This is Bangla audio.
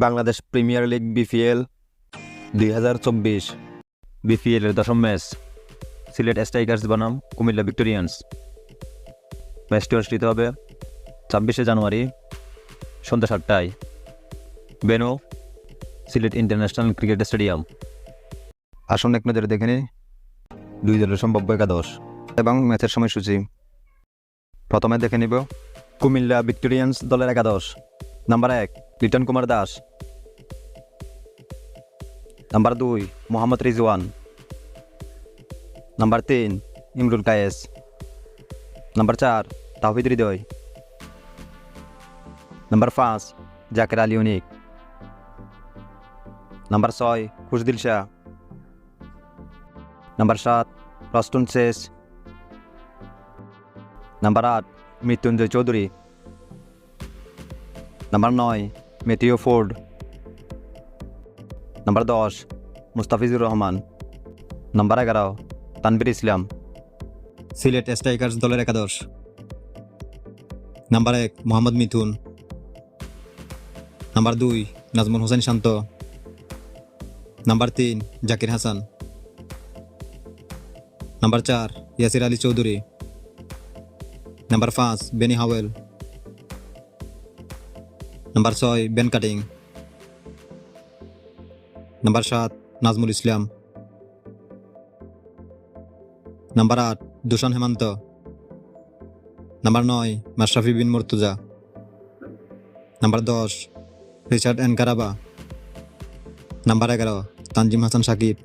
বাংলাদেশ প্রিমিয়ার লিগ বিপিএল দুই হাজার চব্বিশ। বিপিএলের দশম ম্যাচ। সিলেট স্ট্রাইকার্স বনাম কুমিল্লা ভিক্টোরিয়ান্স। ম্যাচটি অনুষ্ঠিত হবে ছাব্বিশে জানুয়ারি সন্ধ্যা সাতটায়। Venue Sylhet international cricket stadium. আসুন এক নজরে দেখে নিই দুই দলের সম্ভাব্য একাদশ এবং ম্যাচের সময়সূচি। প্রথমে দেখে নিব কুমিল্লা ভিক্টোরিয়ান্স দলের একাদশ। নাম্বার এক লিটন কুমার দাস নাম্বার দুই মোহাম্মদ রিজওয়ান নাম্বার তিন ইমরুল কায়েস নাম্বার চার তাহিদ হৃদয় নাম্বার পাঁচ জাকের আলী অনিক নাম্বার ছয় খুশদিল শাহ নাম্বার সাত রস্টন শেষ নাম্বার আট মৃত্যুঞ্জয় চৌধুরী নাম্বার নয় মেথিও ফোর্ড নাম্বার দশ মুস্তাফিজুর রহমান নাম্বার এগারো তানবির ইসলাম সিলেট স্ট্রাইকার্স দলের একাদশ। নাম্বার এক মোহাম্মদ মিথুন নাম্বার দুই নাজমুল হোসেন শান্ত নাম্বার তিন জাকির হাসান নাম্বার চার ইয়াসির আলী চৌধুরী নাম্বার পাঁচ বেনি হাওয়েল নাম্বার ছয় বেন কাটিং নাম্বার সাত নাজমুল ইসলাম নাম্বার আট দূষণ হেমন্ত নাম্বার নয় মাশরাফি বিন মর্তুজা নাম্বার দশ রিচার্ড এন কারাবা নাম্বার এগারো তানজিম হাসান সাকিব